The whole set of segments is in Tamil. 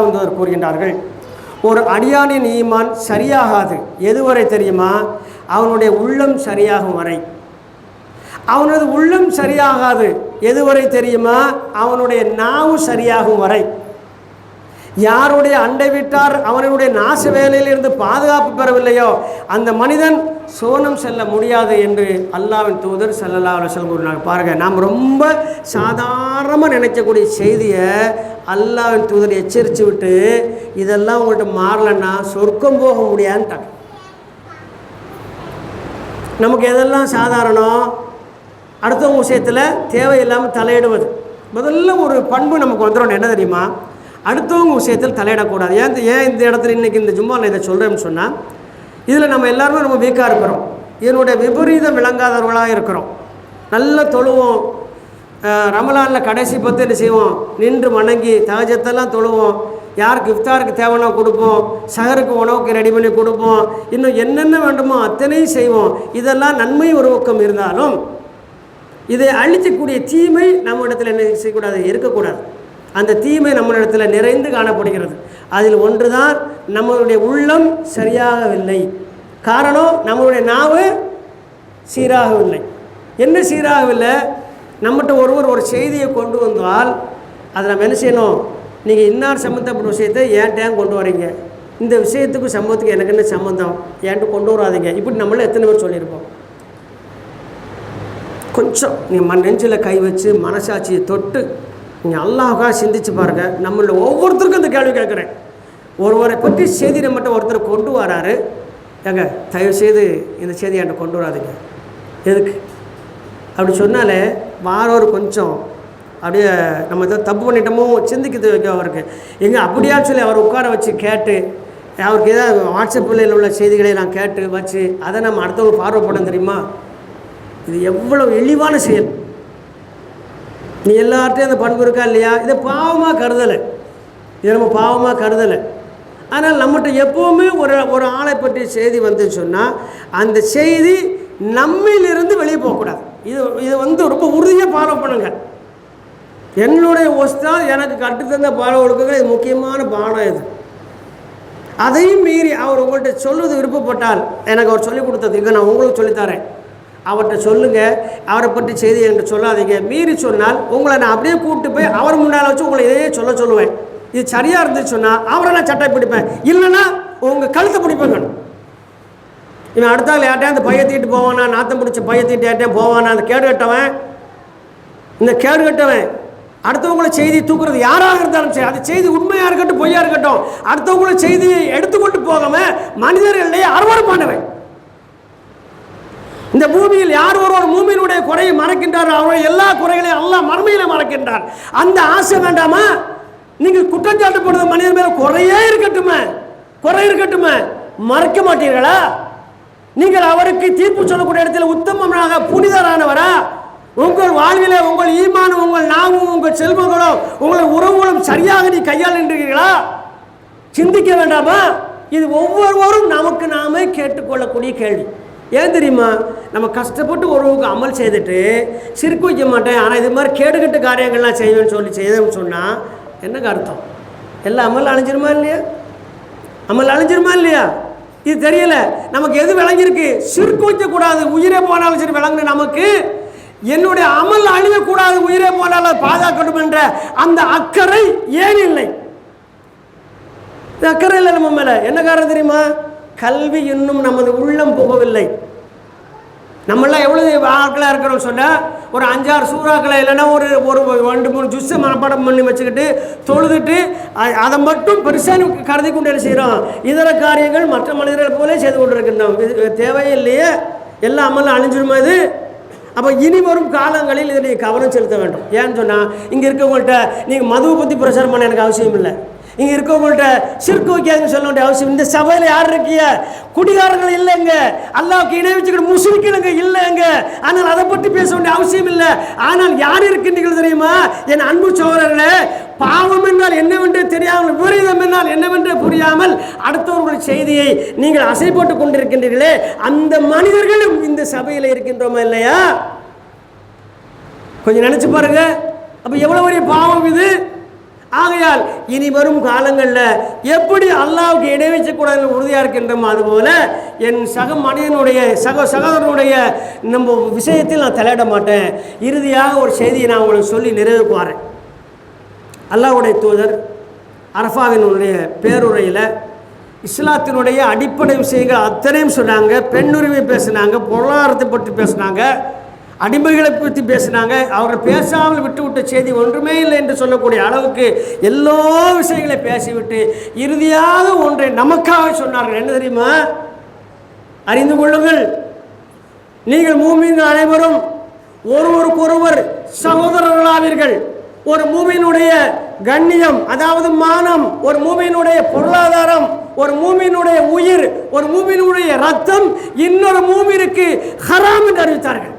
அல்லாஹ் கூறுகின்றார்கள். ஒரு அடியானின் ஈமான் சரியாகாது. எதுவரை தெரியுமா? அவனுடைய உள்ளம் சரியாகும் வரை. அவனது உள்ளம் சரியாகாது. எதுவரை தெரியுமா? அவனுடைய நாவு சரியாகும் வரை. யாருடைய அண்டை விட்டார் அவனுடைய நாச வேலையிலிருந்து பாதுகாப்பு பெறவில்லையோ அந்த மனிதன் சோனம் செல்ல முடியாது என்று அல்லாவின் தூதர் செல்லல்லா அலுவலம் கூறினாங்க பாருங்கள் நாம் ரொம்ப சாதாரணமாக நினைக்கக்கூடிய செய்தியை அல்லாவின் தூதர் எச்சரித்து விட்டு இதெல்லாம் உங்கள்கிட்ட மாறலன்னா சொர்க்கம் போக முடியாதுன்ட்டாங்க நமக்கு எதெல்லாம் சாதாரணம் அடுத்தவங்க விஷயத்தில் தேவையில்லாமல் தலையிடுவது. முதல்ல ஒரு பண்பு நமக்கு வந்துடும் என்ன தெரியுமா? அடுத்தவங்க விஷயத்தில் தலையிடக்கூடாது. ஏன் ஏன் இந்த இடத்துல இன்றைக்கி இந்த ஜும்மாவில் இதை சொல்கிறேன்னு சொன்னால் இதில் நம்ம எல்லாருமே ரொம்ப வீக்காக இருக்கிறோம். இதனுடைய விபரீதம் விளங்காதவர்களாக இருக்கிறோம். நல்ல தொழுவோம். ரமலானில் கடைசி பத்து என்ன செய்வோம்? நின்று வணங்கி தகஜத்தெல்லாம் தொழுவோம். யாருக்கு இஃப்தாருக்கு தேவைன்னா கொடுப்போம். சகருக்கு உணவுக்கு ரெடி பண்ணி கொடுப்போம். இன்னும் என்னென்ன வேண்டுமோ அத்தனையும் செய்வோம். இதெல்லாம் நன்மை ஒரு பக்கம் இருந்தாலும் இதை அழிக்கக்கூடிய தீமை நம்ம இடத்துல என்ன செய்யக்கூடாது? இருக்கக்கூடாது. அந்த தீமை நம்மளிடத்தில் நிறைந்து காணப்படுகிறது. அதில் ஒன்றுதான் நம்மளுடைய உள்ளம் சரியாகவில்லை. காரணம் நம்மளுடைய நாவு சீராகவில்லை. என்ன சீராகவில்லை? நம்மகிட்ட ஒருவர் ஒரு செய்தியை கொண்டு வந்தால் அதை நம்ம என்ன செய்யணும்? நீங்கள் இன்னார் சம்மந்தப்பட்ட விஷயத்தை ஏன்ட்ட கொண்டு வரீங்க? இந்த விஷயத்துக்கும் சம்பவத்துக்கு எனக்கு என்ன சம்மந்தம் ஏன்ட்டு கொண்டு வராதீங்க? இப்படி நம்மள எத்தனை பேர் சொல்லியிருப்போம். கொஞ்சம் நீங்கள் மண் நெஞ்சில் கை வச்சு மனசாட்சியை தொட்டு நீங்கள் அல்லாஹாக சிந்திச்சு பாருங்கள் நம்மள ஒவ்வொருத்தருக்கும் இந்த கேள்வி கேட்குறேன். ஒருவரை பற்றி செய்தி நம்மகிட்ட ஒருத்தர் கொண்டு வராரு. ஏங்க தயவுசெய்து இந்த செய்தி என்கிட்ட கொண்டு வராதுங்க. எதுக்கு? அப்படி சொன்னாலே வாரோர் கொஞ்சம் அப்படியே நம்ம ஏதோ தப்பு பண்ணிட்டோமோ சிந்திக்கிறது வைக்க அவருக்கு. எங்கே அப்படியா சொல்லி அவர் உட்கார வச்சு கேட்டு அவருக்கு ஏதாவது வாட்ஸ்அப்பில் உள்ள செய்திகளை நான் கேட்டு வச்சு அதை நம்ம அடுத்தவங்க பார்வைப்பட தெரியுமா? இது எவ்வளவு இழிவான செயல். நீ எல்லார்ட்டையும் அந்த பண்பு இருக்கா இல்லையா? இதை பாவமாக கருதலை. இதை நம்ம பாவமாக கருதலை. ஆனால் நம்மகிட்ட எப்போவுமே ஒரு ஒரு ஆளை பற்றிய செய்தி வந்துன்னு சொன்னால் அந்த செய்தி நம்மிலிருந்து வெளியே போகக்கூடாது. இது இது வந்து ரொம்ப உறுதியாக ஃபாலோ பண்ணுங்க. என்னுடைய ஒஸ்தால் எனக்கு கற்றுத்தந்த பாட ஒழுக்கங்கள் இது முக்கியமான பாடம் இது. அதையும் மீறி அவர் உங்கள்கிட்ட சொல்வது விருப்பப்பட்டால் எனக்கு அவர் சொல்லிக் கொடுத்தது. இங்கே நான் உங்களுக்கு சொல்லித்தரேன் அவர்கிட்ட சொல்லுங்கள் அவரை பற்றி செய்தி என்கிட்ட சொல்லாதீங்க. மீறி சொன்னால் உங்களை நான் அப்படியே கூப்பிட்டு போய் அவர் முன்னால் வச்சு உங்களை இதையே சொல்ல சொல்லுவேன். இது சரியாக இருந்துச்சு சொன்னால் அவரை நான் சட்டை பிடிப்பேன். இல்லைன்னா உங்கள் கழுத்தை பிடிப்பேங்க இவன் அடுத்தாள் யார்ட்டையும் அந்த பைய தீட்டு போவானா நாத்தம் பிடிச்ச பைய தீட்டு யார்ட்டையும் போவானா அந்த கேடு கட்டவன். இந்த கேடு கட்டவன். அடுத்தவங்கள செய்தி தூக்குறது யாராக இருந்தாலும் சரி அது செய்தி உண்மையாக இருக்கட்டும் பொய்யா இருக்கட்டும். அடுத்தவங்கள செய்தியை எடுத்துக்கொண்டு போகாம மனிதர்களே அறுவறுப்பானவன் இந்த பூமியில் யார் ஒருவர் மூமியினுடைய குறையை மறக்கின்றாரோ அவருடைய எல்லா குறைகளையும் எல்லாம் மறுமையில மறக்கின்றார் அந்த ஆசை வேண்டாமா? நீங்கள் குற்றச்சாட்டுப்படுற மனிதர் மேல குறையே இருக்கட்டுமே. குறை இருக்கட்டுமே. மறக்க மாட்டீர்களா? நீங்கள் அவருக்கு தீர்ப்பு சொல்லக்கூடிய இடத்துல உத்தமமாக புனிதரானவரா? உங்கள் வாழ்விலே உங்கள் ஈமானும் உங்கள் நாவும் உங்கள் செல்வங்களும் உங்கள் உறவுகளும் சரியாக நீ கையாளுகிறீர்களா சிந்திக்க வேண்டாமா? இது ஒவ்வொருவரும் நமக்கு நாமே கேட்டுக்கொள்ளக்கூடிய கேள்வி. ஏன் தெரியுமா? நம்ம கஷ்டப்பட்டு ஒருவருக்கு அமல் செய்துட்டு சிரிக்க வைக்க மாட்டேன். ஆனால் இது மாதிரி கேடுகட்டு காரியங்கள்லாம் செய்வேன்னு சொல்லி செய்தேன்னு சொன்னால் என்னங்க அர்த்தம்? எல்லாம் அமல் அழிஞ்சிருமா இல்லையா? அமல் அழிஞ்சிருமா இல்லையா? இது தெரியலை. நமக்கு எது விளங்கியிருக்கு? சிறுக்கு வைக்கக்கூடாது. உயிரே போனாலும் சரி விளங்குன நமக்கு என்னுடைய அமல் அழியக்கூடாது. உயிரே போனாலும் பாதுகாக்கணும் என்ற அந்த அக்கறை ஏன் இல்லை? அக்கறை இல்லை நம்ம மேலே. என்ன காரணம் தெரியுமா? கல்வி இன்னும் நமது உள்ளம் புகவில்லை. நம்மளாம் எவ்வளோ ஆட்களாக இருக்கிறோம் சொன்னால் ஒரு அஞ்சாறு சூறாக்களை இல்லைன்னா ஒரு ஒரு ரெண்டு மூணு ஜுஸ்ஸை மனப்பாடம் பண்ணி வச்சுக்கிட்டு தொழுதுட்டு அதை மட்டும் பெருசாக கருதி கொண்டு என்ன செய்கிறோம் இதர காரியங்கள் மற்ற மனிதர்கள் போலே செய்து கொண்டு இருக்கின்றோம் இது தேவையே இல்லையே எல்லாம் அமலும் அழிஞ்சிருமா இது? அப்போ இனி வரும் காலங்களில் இதை கவனம் செலுத்த வேண்டும். ஏன்னு சொன்னால் இங்கே இருக்கவங்கள்ட்ட நீங்கள் மதுவை பற்றி பிரச்சாரம் பண்ண எனக்கு அவசியம் இல்லை இங்கே இருக்கவங்கள்ட்ட சிறுக்கு வைக்காதுன்னு சொல்ல வேண்டிய அவசியம் இந்த சபையில் யார் இருக்கீங்க குடிகாரங்கள் இல்லைங்க. அல்லாவுக்கு இணை வச்சுக்கிட்டு முஸ்லிம்களுங்க இல்லைங்க. ஆனால் அதை பற்றி பேச வேண்டிய அவசியம் இல்லை. ஆனால் யார் இருக்கின்றீர்கள் தெரியுமா? என் அன்பு சோழர்களே பாவம் என்றால் என்னவென்று தெரியாமல் விபரீதம் என்றால் என்னவென்று புரியாமல் அடுத்தவர்களுடைய செய்தியை நீங்கள் அசை போட்டு கொண்டிருக்கின்றீர்களே அந்த மனிதர்களும் இந்த சபையில் இருக்கின்றோமா இல்லையா? கொஞ்சம் நினைச்சு பாருங்க. அப்ப எவ்வளவு பெரிய பாவம் இது? ஆகையால் இனி வரும் காலங்களில் எப்படி அல்லாவுக்கு இணை வைக்கக்கூடாது உறுதியாக இருக்கின்றோமோ அதுபோல் என் சக மனிதனுடைய சக சகோதரனுடைய நம்ம விஷயத்தில் நான் தலையிட மாட்டேன். இறுதியாக ஒரு செய்தியை நான் உங்களுக்கு சொல்லி நிறைவு வரேன் அல்லாஹ்வுடைய தூதர் அரஃபாவினுடைய பேருரையில் இஸ்லாத்தினுடைய அடிப்படை விஷயங்கள் அத்தனையும் சொன்னாங்க. பெண்ணுரிமை பேசினாங்க பொருளாதாரத்தை பற்றி பேசினாங்க. அடிமைகளை பற்றி பேசினாங்க. அவர்கள் பேசாமல் விட்டுவிட்ட செய்தி ஒன்றுமே இல்லை என்று சொல்லக்கூடிய அளவுக்கு எல்லா விஷயங்களை பேசிவிட்டு இறுதியாக ஒன்றை நமக்காக சொன்னார்கள். என்ன தெரியுமா? அறிந்து கொள்ளுங்கள். நீங்கள் மூமின் அனைவரும் ஒருவருக்கொருவர் சகோதரர்களாவீர்கள். ஒரு மூமியினுடைய கண்ணியம் அதாவது மானம் ஒரு மூமியினுடைய பொருளாதாரம் ஒரு மூமியினுடைய உயிர் ஒரு மூமியினுடைய ரத்தம் இன்னொரு மூமிற்கு ஹராம் என்று அறிவித்தார்கள்.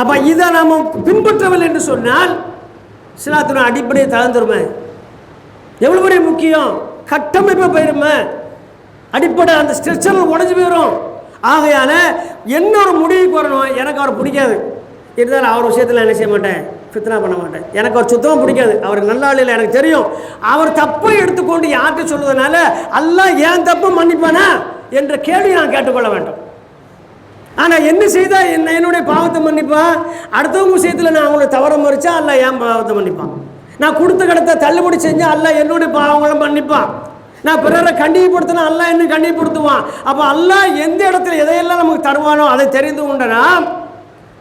அப்போ இதை நாம் பின்பற்றவில்லை என்று சொன்னால் சிலாத்தின அடிப்படையை தளர்ந்துருமே எவ்வளோ பெரிய முக்கியம்? கட்டமைப்பு போயிருமே அடிப்படை அந்த ஸ்ட்ரெச்சர் உடஞ்சி போயிடும் ஆகையால் என்ன ஒரு முடிவுக்கு வரணும்? எனக்கு அவர் பிடிக்காது. இருந்தாலும் அவர் விஷயத்தில் என்ன செய்ய மாட்டேன்? ஃபித்னா பண்ண மாட்டேன். எனக்கு அவர் சுத்தமாக பிடிக்காது. அவர் நல்ல ஆள் இல்லை எனக்கு தெரியும். அவர் தப்பை எடுத்துக்கொண்டு யார்கிட்ட சொல்வதனால அல்ல ஏன் தப்பு மன்னிப்பானா? என்ற கேள்வி நான் கேட்டுக்கொள்ள வேண்டும். ஆனால் என்ன செய்தால் என்ன? என்னுடைய பாவத்தை மன்னிப்பான் அடுத்தவங்க விஷயத்தில் நான் அவங்கள தவற மறிச்சா அல்ல ஏன் பாவத்தை மன்னிப்பான். நான் கொடுத்த கடத்தை தள்ளுபடி செஞ்சால் அல்ல என்னுடைய பாவங்களை மன்னிப்பான் நான் பிறரை கண்டிப்படுத்தினா அல்ல என்ன கண்டிப்படுத்துவான் அப்போ அல்லாஹ் எந்த இடத்துல எதையெல்லாம் நமக்கு தருவானோ அதை தெரிந்து கொண்டனா?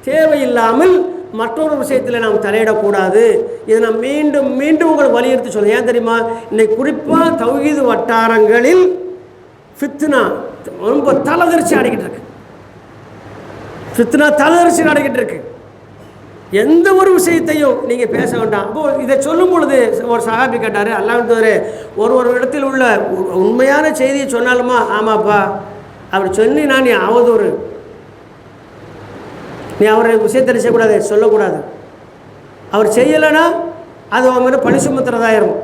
தேவையில்லாமல் மற்றொரு விஷயத்தில் நாம் தலையிடக்கூடாது. இதை நான் மீண்டும் மீண்டும் உங்களுக்கு வலியுறுத்தி சொல்றேன். ஏன் தெரியுமா? இன்னைக்கு குறிப்பாக தௌகீது வட்டாரங்களில் ஃபித்னா ரொம்ப தலதிர்ச்சி அடைக்கிட்டு இருக்கு. ஃபித்னா தலரிசி நடக்கிட்டு இருக்கு எந்த ஒரு விஷயத்தையும் நீங்கள் பேச வேண்டாம். அப்போ இதை சொல்லும் பொழுது ஒரு சகாபி கேட்டார் அல்லாண்டவர் ஒரு ஒரு இடத்தில் உள்ள உ- உண்மையான செய்தியை சொன்னாலுமா? ஆமாப்பா. அப்படி சொல்லி நான் நீ அவதூறு. நீ அவரை விஷயத்தை செய்யக்கூடாது? சொல்லக்கூடாது. அவர் செய்யலைன்னா அது அவன் மேலே பழி சுமத்துறதாயிரும்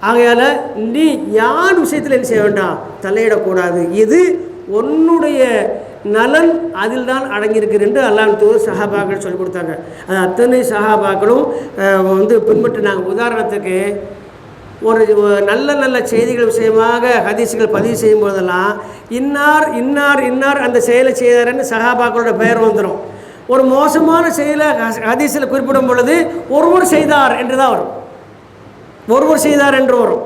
ஆகையால் நீ யார் விஷயத்தில் என்ன செய்ய வேண்டாம்? தலையிடக்கூடாது. இது உன்னுடைய நலன் அதில் தான் அடங்கியிருக்கிறது என்று அல்லான் தூர் சஹாபாக்கள் சொல்லிக் கொடுத்தாங்க. அது அத்தனை சஹாபாக்களும் வந்து பின்பற்றினாங்க உதாரணத்துக்கு ஒரு ஒரு நல்ல நல்ல செய்திகள் விஷயமாக ஹதீஸுகள் பதிவு செய்யும் போதெல்லாம் இன்னார் இன்னார் இன்னார் அந்த செயலை செய்தாருன்னு சஹாபாக்களோட பெயர் வந்துடும் ஒரு மோசமான செயலை ஹதீஸில் குறிப்பிடும் பொழுது ஒருவர் செய்தார் என்று தான் வரும். ஒருவர் செய்தார் என்று வரும்.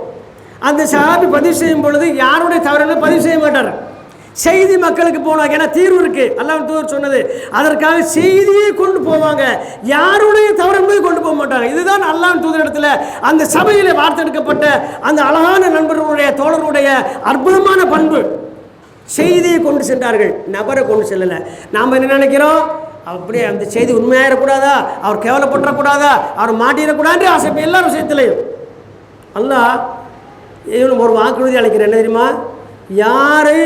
அந்த சஹாபி பதிவு செய்யும் பொழுது யாருடைய தவறுகளை பதிவு செய்ய மாட்டார். செய்தி மக்களுக்கு போனாங்க ஏன்னா தீர்வு இருக்கு. அல்லாஹ் தூதர் சொன்னது. அதற்காக செய்தியை கொண்டு போவாங்க. யாருடைய தவறு என்பதை கொண்டு போக மாட்டாங்க. இதுதான் அல்லாஹ் தூதர் இடத்துல அந்த சபையிலே வார்த்தெடுக்கப்பட்ட அந்த அழகான நண்பர்களுடைய தோழருடைய அற்புதமான பண்பு. செய்தியை கொண்டு சென்றார்கள். நபரை கொண்டு செல்லலை. நாம் என்ன நினைக்கிறோம்? அப்படியே அந்த செய்தி உண்மையாயிடக்கூடாதா அவர் கேவலப்பட்டுறக்கூடாதா? அவர் மாட்டிடக்கூடாது ஆசை எல்லா விஷயத்திலையும். அல்ல இவன் ஒரு வாக்குறுதி அளிக்கிறேன். என்ன தெரியுமா? யாரை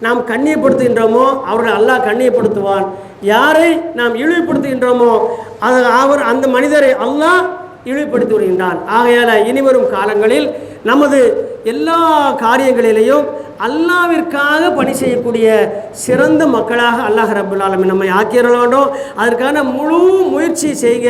நாம் கண்ணியப்படுத்துகின்றோமோ அவர்களை அல்லாஹ் கண்ணியப்படுத்துவான். யாரை நாம் இழிவுபடுத்துகின்றோமோ அது அவர் அந்த மனிதரை அல்லாஹ் இழிவுபடுத்தி வருகின்றான். ஆகையால் இனிவரும் காலங்களில் நமது எல்லா காரியங்களிலையும் அல்லாவிற்காக பணி செய்யக்கூடிய சிறந்த மக்களாக அல்லாஹ் ரபுல் நம்மை ஆக்கிட வேண்டும் அதற்கான முழு முயற்சி செய்க.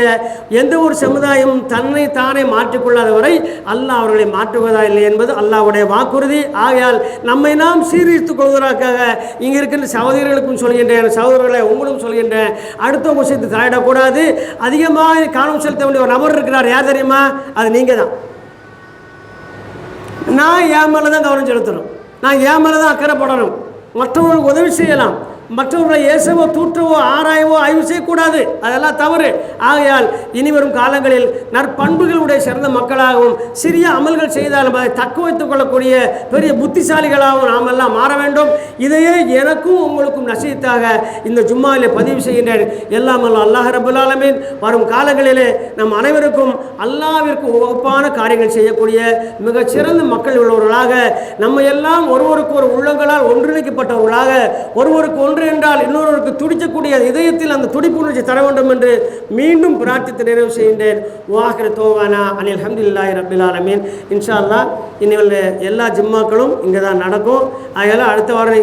எந்த ஒரு சமுதாயம் தன்னை தானே மாற்றிக்கொள்ளாத வரை அல்லாஹ் அவர்களை மாற்றுவதா இல்லை என்பது அல்லாஹ்வுடைய வாக்குறுதி. ஆகையால் நம்மை நாம் சீர்திருத்துக் கொள்வதற்காக இங்கே இருக்கின்ற சகோதரிகளுக்கும் சொல்கின்றேன் சகோதரர்களை உங்களும் சொல்கின்றேன் அடுத்த விஷயத்தை தலையிடக்கூடாது. அதிகமாக கவனம் செலுத்த வேண்டிய ஒரு நபர் இருக்கிறார். யார் தெரியுமா? அது நீங்கள் தான் நான் என் மேலே தான் கவனம் செலுத்தணும். நான் என் மேலே தான் அக்கறைப்படணும் மற்றவர்களுக்கு உதவி செய்யலாம். மற்றவர்களை இயேசவோ தூற்றவோ ஆராயவோ ஆய்வு செய்யக்கூடாது. அதெல்லாம் தவறு. ஆகையால் இனி வரும் காலங்களில் நற்பண்புகளுடைய சிறந்த மக்களாகவும் சிறிய அமல்கள் செய்தாலும் அதை தக்க வைத்துக் கொள்ளக்கூடிய பெரிய புத்திசாலிகளாகவும் நாம் எல்லாம் மாற வேண்டும். இதையே எனக்கும் உங்களுக்கும் நசீத்தாக இந்த ஜும்மாவிலே பதிவு செய்கின்றேன். எல்லாம் அல்லாஹ் ரபுல்லாலமீன் வரும் காலங்களிலே நம் அனைவருக்கும் அல்லாவிற்கு உகப்பான காரியங்கள் செய்யக்கூடிய மிகச்சிறந்த மக்கள் உள்ளவர்களாக நம்ம எல்லாம் ஒருவருக்கு ஒரு உள்ளங்களால் ஒன்றிணைக்கப்பட்டவர்களாக ஒருவருக்கு ஒன்று என்றால் இன்னொருவருக்கு துடிக்கக்கூடிய இதயத்தில் அந்த துடிப்புணர்ச்சி தர வேண்டும் என்று மீண்டும் பிரார்த்தித்து நிறைவு செய்கின்றேன். வாஹிர தோவானா அனில் ஹம்துல்லாஹி ரபில் ஆலமீன். இன்ஷா அல்லாஹ் இனிமேல் எல்லா ஜிம்மாக்களும் இங்கே தான் நடக்கும். அதனால் அடுத்த வாரம்